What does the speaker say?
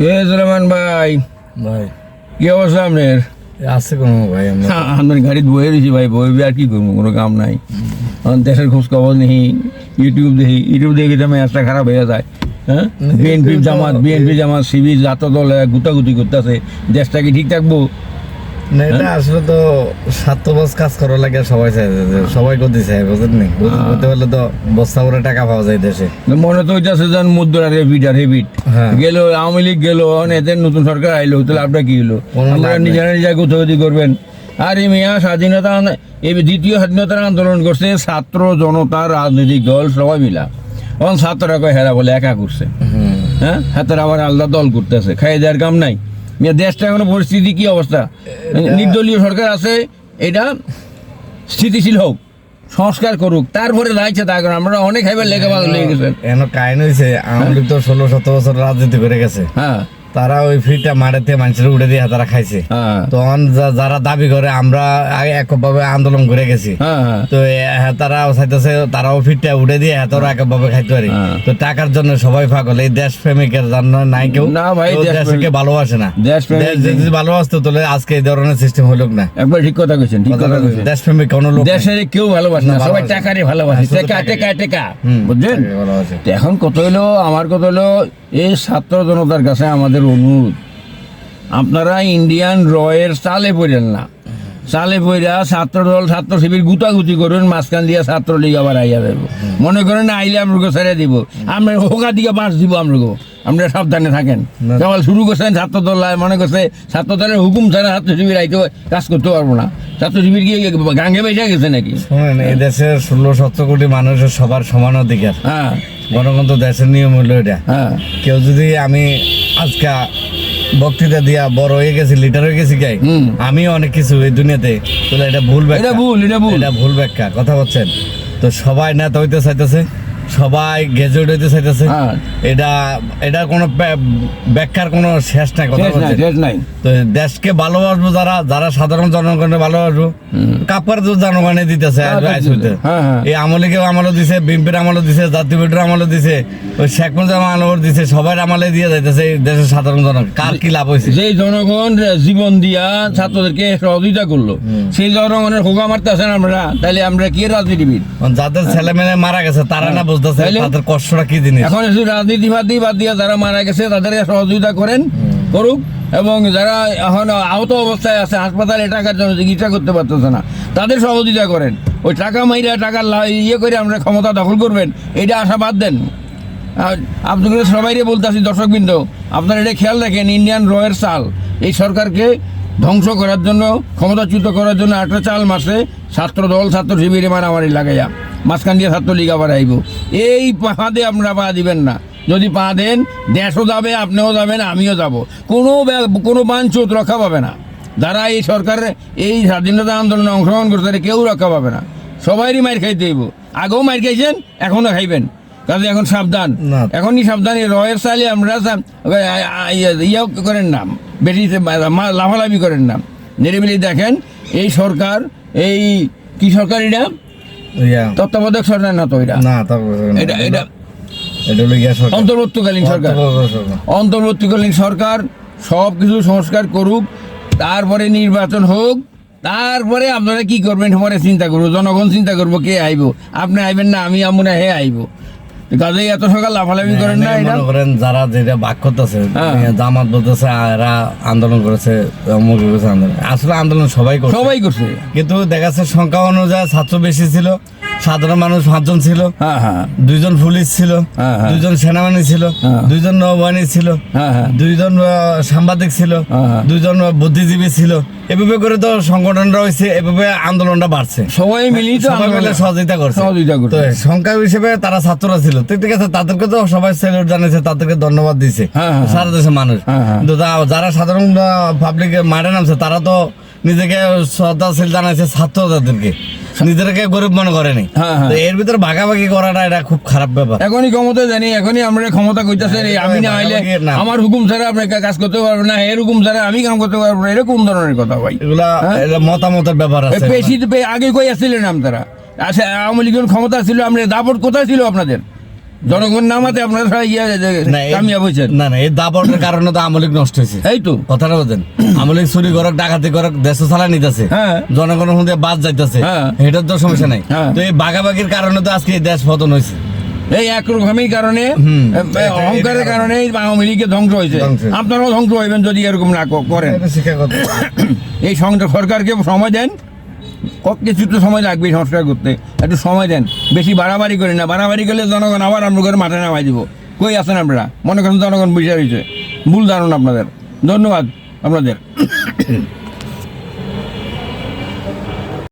এ সুলেমান ভাই। ভাই। কি অবস্থা আপনার? আছে কোনো ভাই আমরা। আমার গাড়িতে বয়ে রয়েছি ভাই বই আর কি করব কোনো কাম নাই। দেশের খোঁজ খবর নেই ইউটিউব দেখি ইউটিউব দেখি তো ম্যাচটা খারাপ হয়ে যায়। হ্যাঁ? বিএনপি জামাত বিএনপি জামাত সিবি জাত দল গুতাগুতি করতেছে। দেশটা কি ঠিক থাকব? না এটা আসলে তো স্বার্থবাজ কাজ করার লাগে সবাই চাই সবাই করতে চায় বুঝলেন নি? করতে পারলে তো বস্তা টাকা পাওয়া যায় দেশে। মনে তো হইতেছে যেন মুদ্রা আর রেপিট হ্যাঁ। গেল আওয়ামী লীগ গেল এদের নতুন সরকার আইলো তাহলে আপনার কি হলো আপনারা নেই। নিজেরা করবেন। আর এই মেয়া স্বাধীনতা এই দ্বিতীয় স্বাধীনতার আন্দোলন করছে ছাত্র জনতা রাজনৈতিক দল সবাই মিলা। ছাত্ররা কয় হেরা বলে একা করছে। হ্যাঁ? হাতের আবার আলাদা দল করতেছে। খাই দেওয়ার কাম নাই। দেশটা এখন পরিস্থিতি কি অবস্থা? নির্দলীয় সরকার আছে এটা স্থিতিশীল হোক সংস্কার করুক তারপরে দায়িত্ব তা এখন আমরা অনেক হাইবার লেখা লেগে গেছেন এন কাহিনী হয়েছে আওয়ামী তো ষোলো সতেরো বছর রাজনীতি করে গেছে। হ্যাঁ। তারা ওই ফ্রিটা মাঠেতে মানুষের উড়ে দিয়ে তারা খাইছে। হ্যাঁ। তখন যারা দাবি করে আমরা আগে এককভাবে আন্দোলন করে গেছি। হ্যাঁ হ্যাঁ। তো তারাও চাইতেছে তারাও ফিটটা উঠে দিয়ে তারা এককভাবে খাইতে পারি। তো টাকার জন্য সবাই পাগল। এই দেশ প্রেমিকের জন্য নাই কেউ। না ভাই, দেশকে ভালোবাসে না। দেশ যদি ভালোবাসতো তাহলে আজকে এই ধরনের সিস্টেম হলো না। একবার ঠিক কথা কইছেন ঠিক কথা কইছেন। দেশপ্রেমিক কোনো লোক দেশের কেউ ভালোবাসে না। সবাই ভালোবাসে। টাকারে ভালোবাসে। টেকা। টেকা টেকা। বুঝলেন? এখন কত হলো? আমার কত হলো? এই ছাত্র জনতার কাছে আমাদের অনুরোধ। আপনারা ইন্ডিয়ান রয়ের চালে পড়েন না। চালে পড়া ছাত্র দল, ছাত্র শিবির গুতাগুতি করুন, মাঝখান দিয়ে ছাত্রলীগ আবার আইয়া দেবো মনে করেন আইলে আমরা ছেড়ে দিব। আমরা হোকা দিকে বাঁশ দিব আমরা আমরা সাবধানে থাকেন। না। কেবল শুরু করছেন ছাত্র দল মনে করছে ছাত্রদলের হুকুম ছাড়া ছাত্র শিবির আইতে কাজ করতে পারব না। ছাত্র শিবির কি গাঙ্গে বেঁচে গেছে নাকি? শোনেন এই দেশের ষোলো সতেরো কোটি মানুষের সবার সমান অধিকার। হ্যাঁ। গণতন্ত্র দেশের নিয়ম হলো এটা। হ্যাঁ। কেউ যদি আমি আজকে বক্তৃতা দিয়া বড় হয়ে গেছি লিডার হয়ে গেছি গাই হুম। আমি অনেক কিছু এই দুনিয়াতে এটা ভুল ব্যাখ্যা। এটা ভুল এটা ভুল। এটা ভুল ব্যাখ্যা কথা বলছেন। তো সবাই নেতা হইতে চাইতেছে সবাই গ্যাজেট হইতে চাইতেছে। হ্যাঁ। এটা এটা কোনো ব্যাখ্যার কোনো শেষ নাই কথা নাই তো দেশকে ভালোবাসবো যারা যারা সাধারণ জনগণের ভালোবাসবো কাপড় তো জনগণে দিতেছে হ্যাঁ। হ্যাঁ। এই আমলিকেও আমলও দিছে বিএনপির আমলও দিছে জাতীয় পার্টির আমলও দিছে ওই শেখ মুজিবুর আমলও দিছে সবার আমলে দিয়ে যাইতেছে এই দেশের সাধারণ জনগণ। কার কি লাভ হয়েছে যে জনগণ জীবন দিয়া ছাত্রদেরকে সহযোগিতা করল সেই জনগণের হোকা মারতেছেন আমরা তাহলে আমরা কি রাজনীতিবিদ? যাদের ছেলে মেয়ে মারা গেছে তারা না বুঝতেছে তাদের কষ্টটা কি জিনিস? এখন রাজনীতি বাদ বাদ দিয়ে যারা মারা গেছে তাদেরকে সহযোগিতা করেন করুক এবং যারা এখন আহত অবস্থায় আছে হাসপাতালে টাকার জন্য চিকিৎসা করতে পারতেছে না তাদের সহযোগিতা করেন। ওই টাকা মাইরা টাকা ইয়ে করে আমরা ক্ষমতা দখল করবেন এটা আশা বাদ দেন। আপনাদের সবাইকে বলতেছি দর্শকবৃন্দ আপনারা এটা খেয়াল রাখেন ইন্ডিয়ান রয়ের চাল এই সরকারকে ধ্বংস করার জন্য ক্ষমতাচ্যুত করার জন্য একটা চাল মাসে ছাত্র দল ছাত্র শিবিরে মারামারি লাগাইয়া মাঝখান দিয়ে ছাত্র লীগ আবার আইব। এই পাহাদে আপনারা পা দিবেন না। যদি পা দেন দেশও যাবে আপনিও যাবেন আমিও যাব। কোনো কোনো বাঞ্চুত রক্ষা পাবে না। যারা এই সরকারের এই স্বাধীনতা আন্দোলনে অংশগ্রহণ করতে কেউ রক্ষা পাবে না। সবাইরই মার খাইতে হইব। আগেও মার খাইছেন এখনও খাইবেন। কাজে এখন সাবধান। এখনই সাবধান এই রয়ের সালে আমরা ইয়ে- করেন না। বেশি লাফালাফি করেন না। নিরিবিলি দেখেন এই সরকার এই কি সরকার এটা? তত্ত্বাবধায়ক সরকার না তো এটা? না এটা এটা অন্তর্বর্তীকালীন সরকার। অন্তর্বর্তী অন্তর্বর্তীকালীন সরকার সব কিছু সংস্কার করুক তারপরে নির্বাচন হোক তারপরে আপনারা কি করবেন পরে চিন্তা করব জনগণ চিন্তা করব কে আইব? আপনি আইবেন না আমি আমরা হে আইব। কাজে এত সকাল লাফালাফি করেন না এটা মনে করেন যারা যেটা বাক করতেছে হ্যাঁ। জামাত বলতেছে এরা আন্দোলন করেছে অমুক করেছে আন্দোলন। আসলে আন্দোলন সবাই করছে। সবাই করছে। কিন্তু দেখাচ্ছে সংখ্যা অনুযায়ী ছাত্র বেশি ছিল। সাধারণ মানুষ পাঁচজন ছিল। হ্যাঁ হ্যাঁ। দুইজন পুলিশ ছিল। হ্যাঁ। দুইজন সেনাবাহিনী ছিল। দুইজন নৌবাহিনী ছিল। দুইজন সাংবাদিক ছিল। দুইজন বুদ্ধিজীবী ছিল। এভাবে করে তো সংগঠনটা হয়েছে এভাবে আন্দোলনটা বাড়ছে। সবাই মিলিয়ে সবাই মিলে সহযোগিতা করছে। তো সংখ্যা হিসেবে তারা ছাত্ররা ছিল। তো ঠিক আছে তাদেরকে তো সবাই স্যালুট জানিয়েছে তাদেরকে ধন্যবাদ দিছে হ্যাঁ, সারা দেশের মানুষ। কিন্তু যারা সাধারণ পাবলিকে মাঠে নামছে তারা তো নিজেকে শ্রদ্ধাশীল জানাইছে ছাত্রদেরকে নিজেদেরকে গরিব মনে করেনি। হ্যাঁ, হ্যাঁ। এর ভিতরে ভাগাভাগি করাটা এটা খুব খারাপ ব্যাপার। এখনই ক্ষমতা জানি এখনই আমরা ক্ষমতা করতেছে হ্যাঁ, আমি না আইলে আমার হুকুম ছাড়া আপনি কাজ করতে পারবেন না এর হুকুম ছাড়া আমি কাম করতে পারব না এরকম ধরনের কথা ভাই? এগুলা হ্যাঁ? এটা মতামতের ব্যাপার আছে। বেশি আগে কই আসছিলেন আপনারা? আচ্ছা আওয়ামী লীগের ক্ষমতা ছিল আমরা দাপট কোথায় ছিল আপনাদের? জনগণ নামাতে আপনারা সবাই ইয়ে না, কামিয়াব হয়েছেন না না এই দাবনের কারণে তো আমলিক নষ্ট হয়েছে। এই তো। কথাটা আমলিক চুরি করক ডাকাতি করক দেশ চালা নিতেছে। হ্যাঁ। জনগণের মধ্যে বাদ যাইতেছে। হ্যাঁ। এটার তো সমস্যা নাই। হ্যাঁ। তো এই বাগাবাগির কারণে তো আজকে দেশ পতন হয়েছে। এই একরকমের কারণে অহংকারের কারণে। আওয়ামী লীগের ধ্বংস হয়েছে। আপনারাও ধ্বংস হইবেন যদি এরকম না করেন। এই সরকারকে সময় দেন। ক- কিছু তো সময় লাগবে সংস্কার করতে? একটু সময় দেন। বেশি বাড়াবাড়ি করি না। বাড়াবাড়ি করলে জনগণ আবার আপনাদের মাথায় নামাই দিব। কই আছেন আপনারা? মনে করেন জনগণ বিচার হয়েছে ভুল ধারণা আপনাদের। ধন্যবাদ আপনাদের।